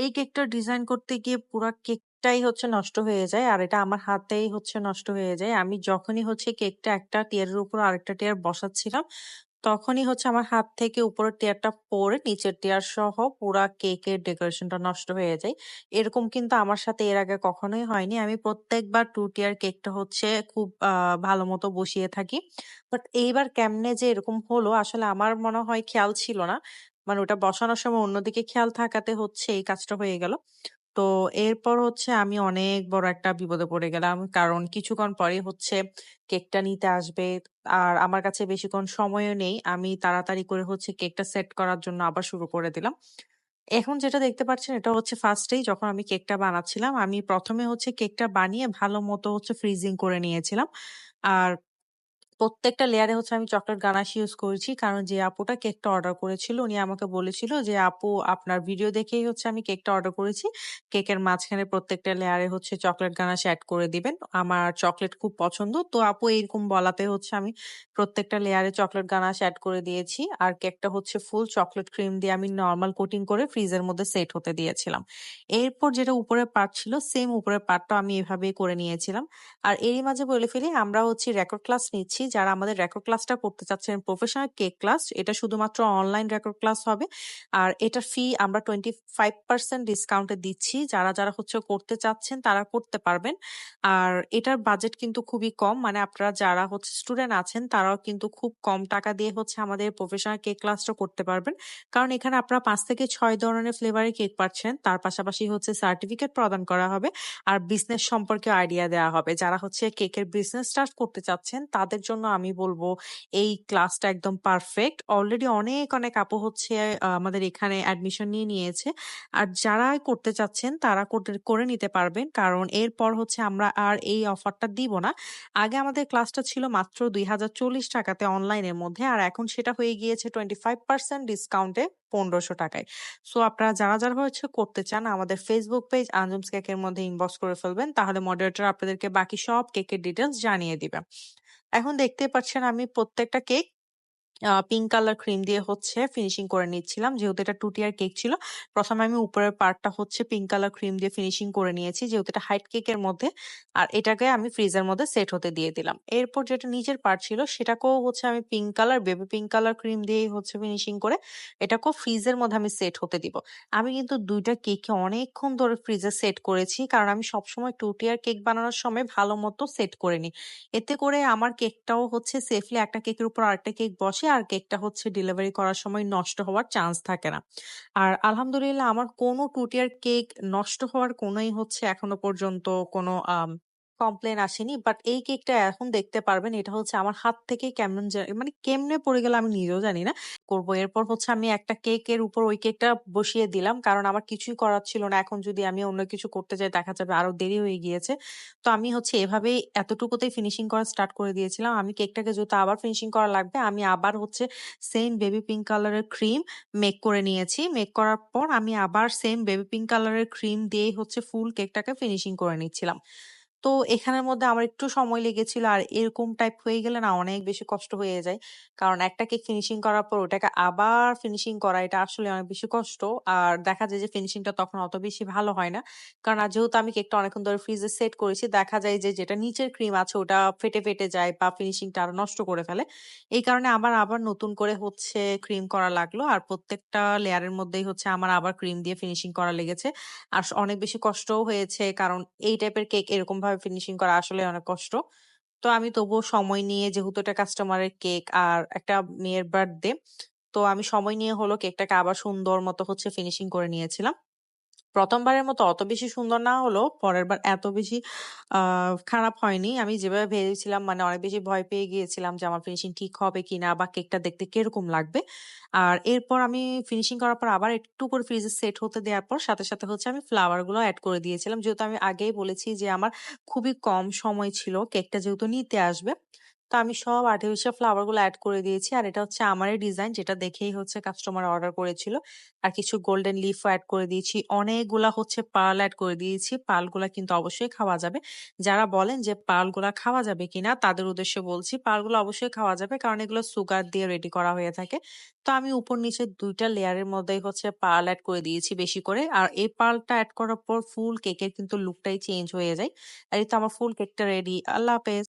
এই কেকটা ডিজাইন করতে গিয়ে পুরা কেকটাই হচ্ছে নষ্ট হয়ে যায়। আর এটা আমার হাতেই হচ্ছে নষ্ট হয়ে যায়। আমি যখনই হচ্ছে কেকটা একটা টিয়ারের উপর আরেকটা টিয়ার বসাচ্ছিলাম, তখনই হচ্ছে আমার হাত থেকে উপরের টিয়ারটা পড়ে নিচের টিয়ার সহ পুরা কেকের ডেকোরেশনটা নষ্ট হয়ে যায়। এরকম কিন্তু আমার সাথে এর আগে কখনোই হয়নি। আমি প্রত্যেকবার টু টিয়ার কেকটা হচ্ছে খুব ভালো মতো বসিয়ে থাকি। বাট এইবার কেমনে যে এরকম হলো আসলে আমার মনে হয় খেয়াল ছিল না। মানে ওটা বসানোর সময় অন্যদিকে খেয়াল থাকাতে হচ্ছে এই কাজটা হয়ে গেল। তো এরপর হচ্ছে আমি অনেক বড় একটা বিপদে পড়ে গেলাম। কারণ কিছুক্ষণ পরে হচ্ছে কেকটা নিতে আসবে। আর আমার কাছে বেশিক্ষণ সময়ও নেই। আমি তাড়াতাড়ি করে হচ্ছে কেকটা সেট করার জন্য আবার শুরু করে দিলাম। এখন যেটা দেখতে পাচ্ছেন এটা হচ্ছে ফার্স্টেই যখন আমি কেকটা বানাচ্ছিলাম, আমি ১ম এ হচ্ছে কেকটা বানিয়ে ভালো মতো হচ্ছে ফ্রিজিং করে নিয়েছিলাম। আর প্রত্যেকটা লেয়ারে হচ্ছে আমি চকলেট গানাশ ইউজ করেছি। কারণ যে আপুটা কেকটা অর্ডার করেছিল উনি আমাকে বলেছিল যে, "আপু আপনার ভিডিও দেখেই হচ্ছে আমি কেকটা অর্ডার করেছি। কেকের মাঝখানে প্রত্যেকটা লেয়ারে হচ্ছে চকলেট গানাশ এড করে দিবেন। আমার চকলেট খুব পছন্দ।" তো আপু এইরকম বলাতে হচ্ছে আমি প্রত্যেকটা লেয়ারে চকলেট গানাশ এড করে দিয়েছি। আর কেকটা হচ্ছে ফুল চকলেট ক্রিম দিয়ে আমি নর্মাল কোটিং করে ফ্রিজের মধ্যে সেট হতে দিয়েছিলাম। এরপর যেটা উপরের পার্ট ছিল সেম উপরের পার্টটা আমি এভাবেই করে নিয়েছিলাম। আর এরই মাঝে বলে ফেলি আমরা হচ্ছে রেকর্ড ক্লাস নিচ্ছি। যারা আমাদের রেকর্ড ক্লাসটা করতে চাচ্ছেন প্রফেশনাল কেক ক্লাস, এটা শুধুমাত্র অনলাইন রেকর্ড ক্লাস হবে। আর এটার ফি আমরা 25% ডিসকাউন্টে দিচ্ছি। যারা, যারা হচ্ছে করতে চাচ্ছেন তারা করতে পারবেন। আর এটার বাজেট কিন্তু খুবই কম। মানে আপনারা যারা হচ্ছে স্টুডেন্ট আছেন তারাও কিন্তু খুব কম টাকা দিয়ে হচ্ছে আমাদের প্রফেশনাল কেক ক্লাসটা করতে পারবেন। কারণ এখানে আপনারা পাঁচ থেকে ছয় ধরনের ফ্লেভারের কেক পাচ্ছেন। তার পাশাপাশি হচ্ছে সার্টিফিকেট প্রদান করা হবে। আর বিজনেস সম্পর্কে আইডিয়া দেওয়া হবে। যারা হচ্ছে কেকের বিজনেস স্টার্ট করতে চাচ্ছেন তাদের জন্য আমি বলব এই ক্লাসটা একদম পারফেক্ট। অলরেডি অনেক, অনেক আপু হচ্ছে আমাদের এখানে অ্যাডমিশন নিয়ে নিয়েছে। আর যারা করতে চাচ্ছেন তারা করে নিতে পারবেন। কারণ এরপর হচ্ছে আমরা আর এই অফারটা দিব না। আগে আমাদের ক্লাসটা ছিল মাত্র দুই হাজার চল্লিশ টাকাতে অনলাইনের মধ্যে। আর এখন সেটা হয়ে গিয়েছে 25% ডিসকাউন্টে ৳১৫০০ সো আপনারা যারা, যারা হচ্ছে করতে চান আমাদের ফেসবুক পেজ আঞ্জুমস কেকের মধ্যে ইনবক্স করে ফেলবেন। তাহলে মডারেটর আপনাদেরকে বাকি সব কেকের ডিটেইলস জানিয়ে দিবে। এখন দেখতে পাচ্ছেন আমি প্রত্যেকটা কেক পিঙ্ক কালার ক্রিম দিয়ে হচ্ছে ফিনিশিং করে নিচ্ছিলাম। যেহেতু এটা 2 টিয়ার কেক ছিল। প্রথমে আমি উপরের পার্টটা হচ্ছে পিঙ্ক কালার ক্রিম দিয়ে ফিনিশিং করে নিয়েছি। যেহেতু এটা হাইট কেকের মধ্যে। আর এটাকে আমি ফ্রিজের মধ্যে সেট হতে দিয়ে দিলাম। এরপর যেটা নিচের পার্ট ছিল সেটাকেও হচ্ছে আমি pink colour, baby pink colour cream দিয়েই হচ্ছে ফিনিশিং করে এটাকেও ফ্রিজের মধ্যে আমি সেট হতে দিব। আমি কিন্তু ২ টা কেকই অনেকক্ষণ ধরে ফ্রিজে সেট করেছি। কারণ আমি সবসময় 2 টিয়ার কেক বানানোর সময় ভালো মতো সেট করে নিই। এতে করে আমার কেকটাও হচ্ছে সেফলি একটা কেকের উপর আরেকটা কেক বসে আর কেকটা হচ্ছে ডেলিভারি করার সময় নষ্ট হওয়ার চান্স থাকে না। আর আলহামদুলিল্লাহ, আমার কোনো টুটিয়ার কেক নষ্ট হওয়ার কোনোই হচ্ছে এখনও পর্যন্ত কোনো আম কমপ্লেইন আসেনি। বাট এই কেকটা এখন দেখতে পারবেন, এটা হচ্ছে আমার হাত থেকে কেমন মানে কেমনে পড়ে গেল আমি নিজেও জানি না। করব। এরপর হচ্ছে আমি একটা কেকের উপর ওই কেকটা বসিয়ে দিলাম। কারণ আমার কিছুই করার ছিল না। এখন যদি আমি অন্য কিছু করতে যাই, দেখা যাবে আরও দেরি হয়ে গিয়েছে। তো আমি হচ্ছে এভাবেই এতটুকুতেই ফিনিশিং করা স্টার্ট করে দিয়েছিলাম। আমি কেকটাকে যেহেতু আবার ফিনিশিং করা লাগবে, আমি আবার হচ্ছে সেম বেবি পিঙ্ক কালারের ক্রিম মেক করে নিয়েছি। মেক করার পর আমি আবার সেম বেবি পিঙ্ক কালারের ক্রিম দিয়েই হচ্ছে ফুল কেকটাকে ফিনিশিং করে নিচ্ছিলাম। তো এখানের মধ্যে আমার একটু সময় লেগেছিল। আর এরকম টাইপ হয়ে গেলে না অনেক বেশি কষ্ট হয়ে যায়। কারণ একটা কেক ফিনিশিং করার পর ওটাকে আবার ফিনিশিং করা এটা আসলে অনেক বেশি কষ্ট। আর দেখা যায় যে ফিনিশিংটা তখন অত বেশি ভালো হয় না। কারণ যেহেতু আমি কেকটা অনেকক্ষণ ধরে ফ্রিজে সেট করেছি দেখা যায় যে যেটা নিচের ক্রিম আছে ওটা ফেটে, ফেটে যায় বা ফিনিশিংটা আরও নষ্ট করে ফেলে। এই কারণে আমার আবার নতুন করে হচ্ছে ক্রিম করা লাগল। আর প্রত্যেকটা লেয়ারের মধ্যেই হচ্ছে আমার আবার ক্রিম দিয়ে ফিনিশিং করা লেগেছে। আর অনেক বেশি কষ্টও হয়েছে। কারণ এই টাইপের কেক এরকমভাবে ফিনিশিং করা আসলে অনেক কষ্ট। তো আমি তবুও সময় নিয়ে যেহেতু এটা কাস্টমারের কেক আর একটা মেয়ের বার্থডে। তো আমি সময় নিয়ে হলো কেকটাকে আবার সুন্দর মতো হচ্ছে ফিনিশিং করে নিয়েছিলাম। ১ম বারের মতো অত বেশি সুন্দর না হলেও পরের বার এত বেশি খারাপ হয়নি। আমি যেভাবে ভেবেছিলাম মানে অনেক বেশি ভয় পেয়ে গিয়েছিলাম যে আমার ফিনিশিং ঠিক হবে কিনা বা কেকটা দেখতে কীরকম লাগবে। আর এরপর আমি ফিনিশিং করার পর আবার একটু করে ফ্রিজে সেট হতে দেওয়ার পর সাথে, সাথে হচ্ছে আমি ফ্লাওয়ারগুলো এড করে দিয়েছিলাম। যেহেতু আমি আগেই বলেছি যে আমার খুবই কম সময় ছিল কেকটা যেহেতু নিতে আসবে। তো আমি সব আর্টিফিশিয়াল ফ্লাওয়ারগুলো অ্যাড করে দিয়েছি। আর এটা হচ্ছে আমারই ডিজাইন যেটা দেখেই হচ্ছে কাস্টমার অর্ডার করেছিল। আর কিছু গোল্ডেন লিফও অ্যাড করে দিয়েছি। অনেকগুলা হচ্ছে পার্ল এড করে দিয়েছি। পার্লগুলা কিন্তু অবশ্যই খাওয়া যাবে। যারা বলেন যে পার্লগুলা খাওয়া যাবে কিনা, তাদের উদ্দেশ্যে বলছি পার্লগুলো অবশ্যই খাওয়া যাবে কারণ এগুলো সুগার দিয়ে রেডি করা হয়ে থাকে। তো আমি উপর নিচে দুইটা লেয়ারের মধ্যেই হচ্ছে পার্ল এড করে দিয়েছি বেশি করে। আর এই পালটা অ্যাড করার পর ফুল কেকের কিন্তু লুকটাই চেঞ্জ হয়ে যায়। আর এই তো আমার ফুল কেকটা রেডি। আল্লাহ হাফেজ।